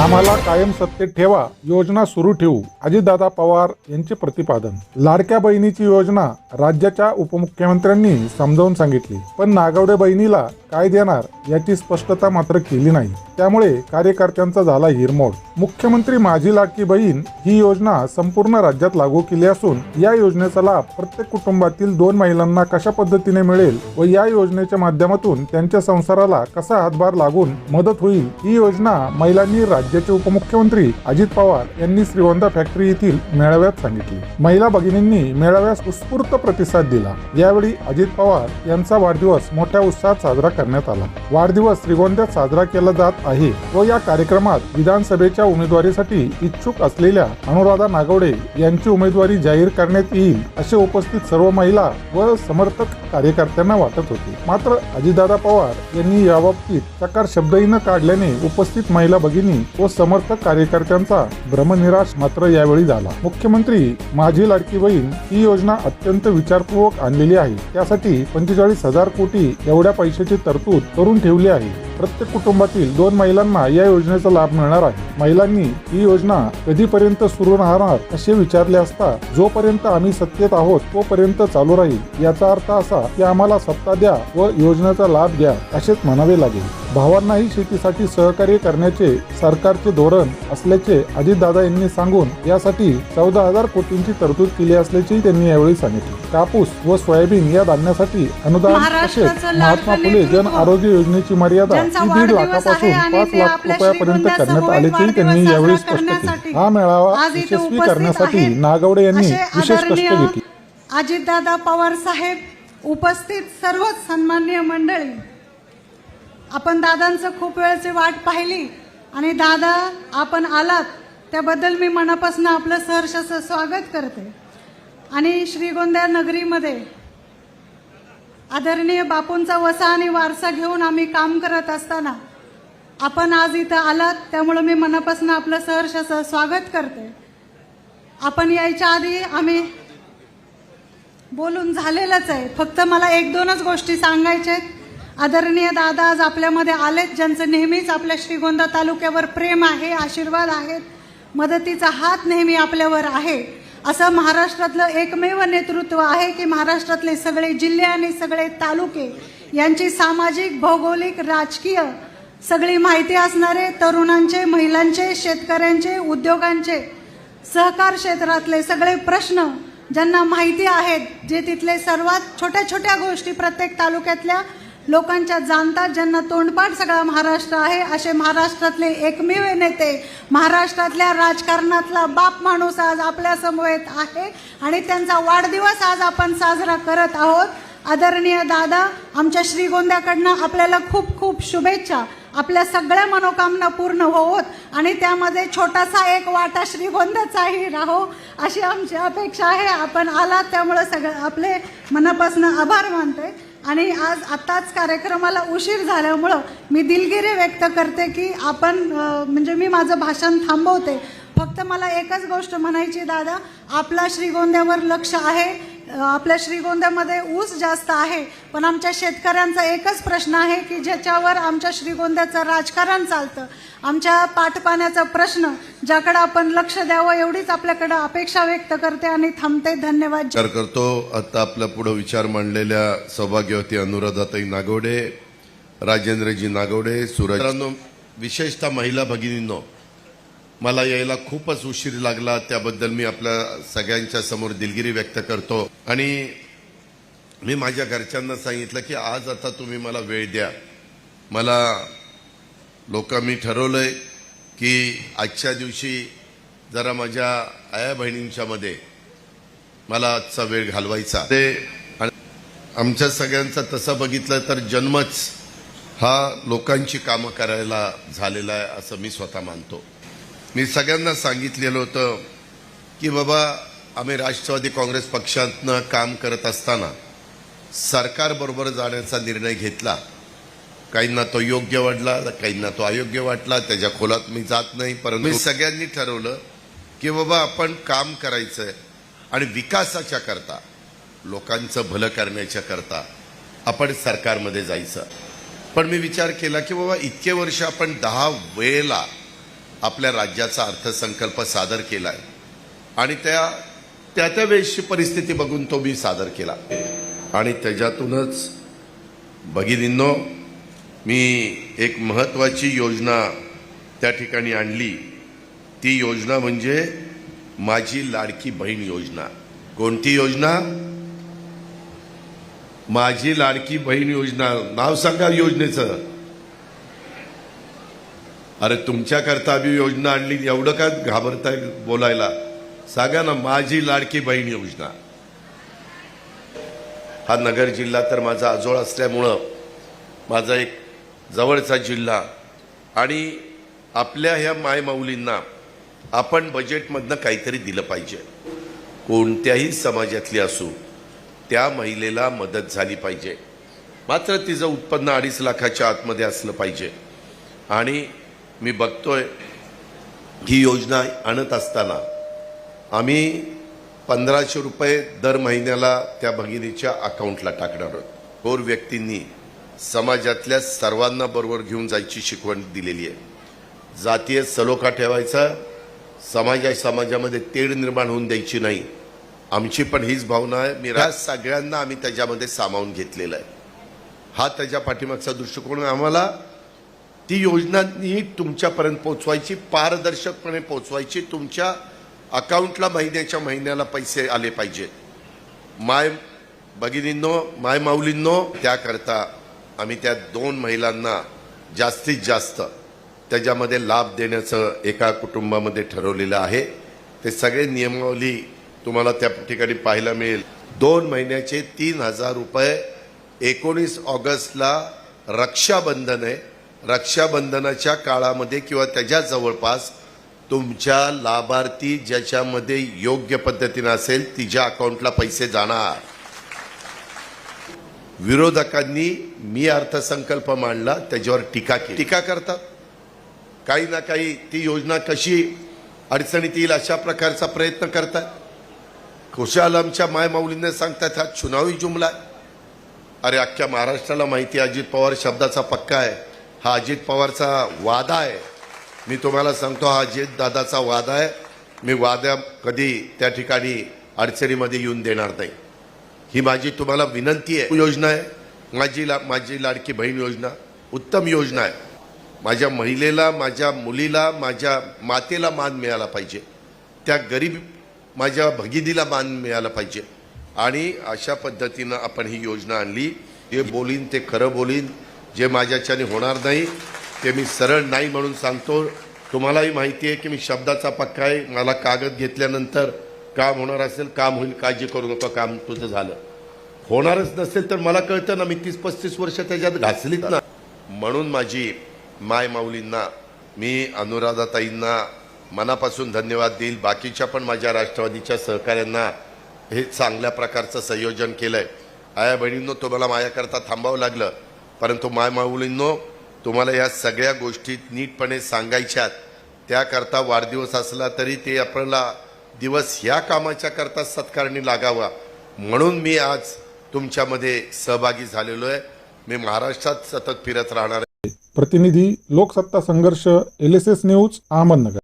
आम्हाला कायम सत्तेत ठेवा योजना सुरू ठेवू अजितदादा पवार यांचे प्रतिपादन. लाडक्या बहिणीची योजना राज्याच्या उपमुख्यमंत्र्यांनी समजावून सांगितली पण नागवडे बहिणीला काय देणार याची स्पष्टता मात्र केली नाही. त्यामुळे कार्यकर्त्यांचा झाला हिरमोड. मुख्यमंत्री माझी लाडकी बहीण ही योजना संपूर्ण राज्यात लागू केली असून या योजनेचा लाभ प्रत्येक कुटुंबातील दोन महिलांना कशा पद्धतीने मिळेल व या योजनेच्या माध्यमातून त्यांच्या संसाराला कसा हातभार लागून मदत होईल ही योजना महिलांनी राज्य राज्याचे उपमुख्यमंत्री अजित पवार यांनी श्रीगोंदा फॅक्टरी येथील मेळाव्यात सांगितली. महिला भगिनींनी मेळाव्यास उत्स्फूर्त प्रतिसाद दिला. यावेळी अजित पवार यांचा वाढदिवस मोठ्या उत्साहात साजरा करण्यात आला. वाढदिवस श्रीगोंद्यात साजरा केला जात आहे व या कार्यक्रमात विधानसभेच्या उमेदवारीसाठी इच्छुक असलेल्या अनुराधा नागवडे यांची उमेदवारी जाहीर करण्यात येईल असे उपस्थित सर्व महिला व समर्थक कार्यकर्त्यांना वाटत होते. मात्र अजितदादा पवार यांनी याबाबतीत चकार शब्दही न काढल्याने उपस्थित महिला भगिनी व समर्थक कार्यकर्त्यांचा भ्रमनिराश मात्र यावेळी झाला. मुख्यमंत्री माझी लाडकी बहीण ही योजना अत्यंत विचारपूर्वक आणलेली आहे. त्यासाठी पंचेचाळीस हजार कोटी एवढ्या पैशाची तरतूद करून ठेवली आहे प्रत्येक कुटुंबातील दोन महिलांना या योजनेचा लाभ मिळणार आहे. महिलांनी ही योजना कधीपर्यंत सुरू राहणार असे विचारले असता जोपर्यंत आम्ही सत्तेत आहोत तोपर्यंत चालू राहील. याचा अर्थ असा की आम्हाला सत्ता द्या व योजनेचा लाभ घ्या असेच म्हणावे लागेल. भावांनाही शेतीसाठी सहकार्य करण्याचे सरकारचे धोरण असल्याचे अजितदादा यांनी सांगून यासाठी चौदा हजार कोटींची तरतूद केली असल्याचेही त्यांनी यावेळी सांगितले. कापूस व सोयाबीन या धान्यासाठी अनुदान तसेच महात्मा फुले जन. आरोग्य योजनेची मर्यादा दीड वाढदिवस लाखापासून आहे आणि पाच ते लाख आपल्या रुपयापर्यंत श्रीगोंदा करण्यात आल्याचेही त्यांनी वाढदिवस यावेळी साजरा स्पष्ट केले. हा मेळावा आज इथे यशस्वी उपस्थित करण्यासाठी आहेत नागवडे यांनी असे विशेष कष्ट आदरणीय घेतले अजितदादा पवार साहेब उपस्थित सर्वच सन्मान्य मंडळी. आपण दादांचं खूप वेळची वाट पाहिली आणि दादा आपण आलात त्याबद्दल मी मनापासून आपलं सहर्ष स्वागत करते. आणि श्रीगोंद्या नगरीमध्ये आदरणीय बापूंचा वसा आणि वारसा घेऊन आम्ही काम करत असताना आपण आज इथं आलात त्यामुळं मी मनापासून आपलं सहर्ष स्वागत करते. आपण यायच्या आधी आम्ही बोलून झालेलंच आहे. फक्त मला एक दोनच गोष्टी सांगायच्या आहेत. आदरणीय दादा आज आपल्यामध्ये आलेत ज्यांचं नेहमीच आपल्या श्रीगोंदा तालुक्यावर प्रेम आहे आशीर्वाद आहेत मदतीचा हात नेहमी आपल्यावर आहे. असं महाराष्ट्रातलं एकमेव नेतृत्व आहे की महाराष्ट्रातले सगळे जिल्हे आणि सगळे तालुके यांची सामाजिक भौगोलिक राजकीय सगळी माहिती असणारे तरुणांचे महिलांचे शेतकऱ्यांचे उद्योगांचे सहकार क्षेत्रातले सगळे प्रश्न ज्यांना माहिती आहेत जे तिथले सर्वात छोट्या छोट्या गोष्टी प्रत्येक तालुक्यातल्या लोकांच्या जाणतात ज्यांना तोंडपाठ सगळा महाराष्ट्र आहे असे महाराष्ट्रातले एकमेव नेते महाराष्ट्रातल्या राजकारणातला बाप माणूस आज आपल्या समवेत आहे आणि त्यांचा वाढदिवस आज आपण साजरा करत आहोत. आदरणीय दादा आमच्या श्रीगोंद्याकडनं आपल्याला खूप खूप शुभेच्छा. आपल्या सगळ्या मनोकामना पूर्ण होत आणि त्यामध्ये छोटासा एक वाटा श्रीगोंदाचाही राहो अशी आमची अपेक्षा आहे. आपण आलात त्यामुळं सगळं आपले मनापासून आभार मानते आणि आज आत्ताच कार्यक्रमाला उशीर झाल्यामुळं मी दिलगिरी व्यक्त करते की आपण म्हणजे मी माझं भाषण थांबवते. फक्त मला एकच गोष्ट म्हणायची दादा. आपला श्रीगोंद्यावर लक्ष आहे. आपल्या श्रीगोंद्यामध्ये ऊस जास्त आहे पण आमच्या शेतकऱ्यांचा एकच प्रश्न आहे की ज्याच्यावर आमच्या श्रीगोंद्याचं राजकारण चालतं. आमच्या पाटपाण्याचा प्रश्न ज्याकडे आपण लक्ष द्यावं एवढीच आपल्याकडे अपेक्षा व्यक्त करते आणि थांबते. धन्यवाद विचार करतो. आता आपल्या पुढे विचार मांडलेल्या सौभाग्यवती अनुराधाताई नागवडे राजेंद्रजी नागवडे सुरज विशेषतः महिला भगिनींनो मला यायला खूपच उशीर लागला. त्याबद्दल मी आपल्या सगळ्यांच्या समोर दिलगिरी व्यक्त करतो. आणि मी माझ्या घरच्यांना सांगितलं की आज आता तुम्ही मला वेळ द्या. मला लोक मी ठरवलंय की आजच्या दिवशी जरा माझ्या आया बहिणींच्या मध्ये मला आजचा वेळ घालवायचा ते आणि आमच्या सगळ्यांचा तसं बघितलं तर जन्मच हा लोकांची कामं करायला झालेला आहे असं मी स्वतः मानतो. मी सगळ्यांना सांगितलेलं होतं की बाबा आम्ही राष्ट्रवादी काँग्रेस पक्षातनं काम करत असताना सरकारबरोबर जाण्याचा निर्णय घेतला. काहींना तो योग्य वाटला काहींना तो अयोग्य वाटला त्याच्या खोलात मी जात नाही. परंतु मी सगळ्यांनी ठरवलं की बाबा आपण काम करायचंय आणि विकासाच्या करता लोकांचं भलं करण्याच्या करता आपण सरकारमध्ये जायचं. पण मी विचार केला की बाबा इतके वर्ष आपण दहा वेळेला आपल्या राज्याचा अर्थसंकल्प सादर केला आहे आणि त्या त्या त्या वेळेची परिस्थिती बघून तो मी सादर केला. आणि त्याच्यातूनच भगिनींनो मी एक महत्वाची योजना त्या ठिकाणी आणली. ती योजना म्हणजे माझी लाडकी बहीण योजना. कोणती योजना? माझी लाडकी बहीण योजना. नाव सांगा योजनेचं. अरे तुमच्याकरता आम्ही योजना आणली. एवढं का घाबरताय बोलायला? सांगा ना माझी लाडकी बहीण योजना. हा नगर जिल्हा तर माझा आजोळ असल्यामुळं माझा एक जवळचा जिल्हा. आणि आपल्या ह्या मायमाऊलींना आपण बजेटमधनं काहीतरी दिलं पाहिजे. कोणत्याही समाजातली असू त्या महिलेला मदत झाली पाहिजे. मात्र तिचं उत्पन्न अडीच लाखाच्या आतमध्ये असलं पाहिजे. आणि मी बघतोय. ही योजना आणत असताना आम्ही पंधराशे रुपये दर महिन्याला त्या भगिनीच्या अकाउंटला टाकणार आहोत. थोर व्यक्तींनी समाजातल्या सर्वांना बरोबर घेऊन जायची शिकवण दिलेली आहे. जातीय सलोखा ठेवायचा समाजा समाजामध्ये तेढ निर्माण होऊन द्यायची नाही. आमची पण हीच भावना आहे. मी राज सगळ्यांना आम्ही त्याच्यामध्ये सामावून घेतलेला आहे. हा त्याच्या पाठीमागचा दृष्टिकोन आम्हाला. ती योजना नीट तुमच्यापर्यंत पोचवायची पारदर्शकपणे पोचवायची तुमच्या अकाउंटला महिन्याच्या महिन्याला पैसे आले पाहिजेत माय भगिनींनो माय माऊलींनो त्याकरता आम्ही त्या दोन महिलांना जास्तीत जास्त त्याच्यामध्ये लाभ देण्याचं एका कुटुंबामध्ये ठरवलेलं आहे. ते सगळे नियमावली तुम्हाला त्या ठिकाणी पाहायला मिळेल. दोन महिन्याचे तीन हजार रुपये एकोणीस ऑगस्टला रक्षाबंधन आहे. रक्षाबंधनाच्या काळामध्ये किंवा त्याच्या जवळपास तुमच्या लाभार्थी ज्याच्यामध्ये योग्य पद्धतीनं असेल तिच्या अकाउंटला पैसे जाणार. विरोधकांनी मी अर्थसंकल्प मांडला त्याच्यावर टीका केली. टीका करतात काही ना काही ती योजना कशी अडचणीत येईल अशा प्रकारचा प्रयत्न करतात खुशाल आमच्या मायमाऊलींना सांगतात हा चुनावी जुमला आहे. अरे अख्ख्या महाराष्ट्राला माहिती अजित पवार शब्दाचा पक्का आहे. हा अजित पवारचा वादा आहे. मी तुम्हाला सांगतो हा अजित दादाचा वादा आहे. मी वादा कधी त्या ठिकाणी अडचणीमध्ये येऊन देणार नाही. ही माझी तुम्हाला विनंती आहे. योजना आहे. माझी ला माझी लाडकी बहीण योजना उत्तम योजना आहे. माझ्या महिलेला माझ्या मुलीला माझ्या मातेला मान मिळाला पाहिजे. त्या गरीब माझ्या भगिनीला मान मिळाला पाहिजे. आणि अशा पद्धतीनं आपण ही योजना आणली. जे बोलीन ते खरं बोलीन. जे माझ्याच्याने होणार नाही ते मी सरळ नाही म्हणून सांगतो. तुम्हालाही माहिती आहे की मी शब्दाचा पक्का आहे. मला कागद घेतल्यानंतर काम होणार असेल काम होईल काळजी करू नका काम तुझं झालं. होणारच नसेल तर मला कळतं ना मी तीस पस्तीस वर्ष त्याच्यात घासलीत ना. म्हणून माझी माय माऊलींना मी अनुराधाताईंना मनापासून धन्यवाद देईल. बाकीच्या पण माझ्या राष्ट्रवादीच्या सहकाऱ्यांना हे चांगल्या प्रकारचं संयोजन केलंय. आया बहिणींनो तुम्हाला माझ्याकरता थांबावं लागलं. परंतु मायमाऊलींनो तुम्हाला या सगळ्या गोष्टी नीटपणे सांगायच्यात. त्याकरता वाढदिवस असला तरी ते आपल्याला दिवस ह्या कामाच्या करता सत्कारणी लागावा. म्हणून मी आज तुमच्यामध्ये सहभागी झालेलो आहे. मी महाराष्ट्रात सतत फिरत राहणार आहे. प्रतिनिधी लोकसत्ता संघर्ष L S S news Ahmednagar.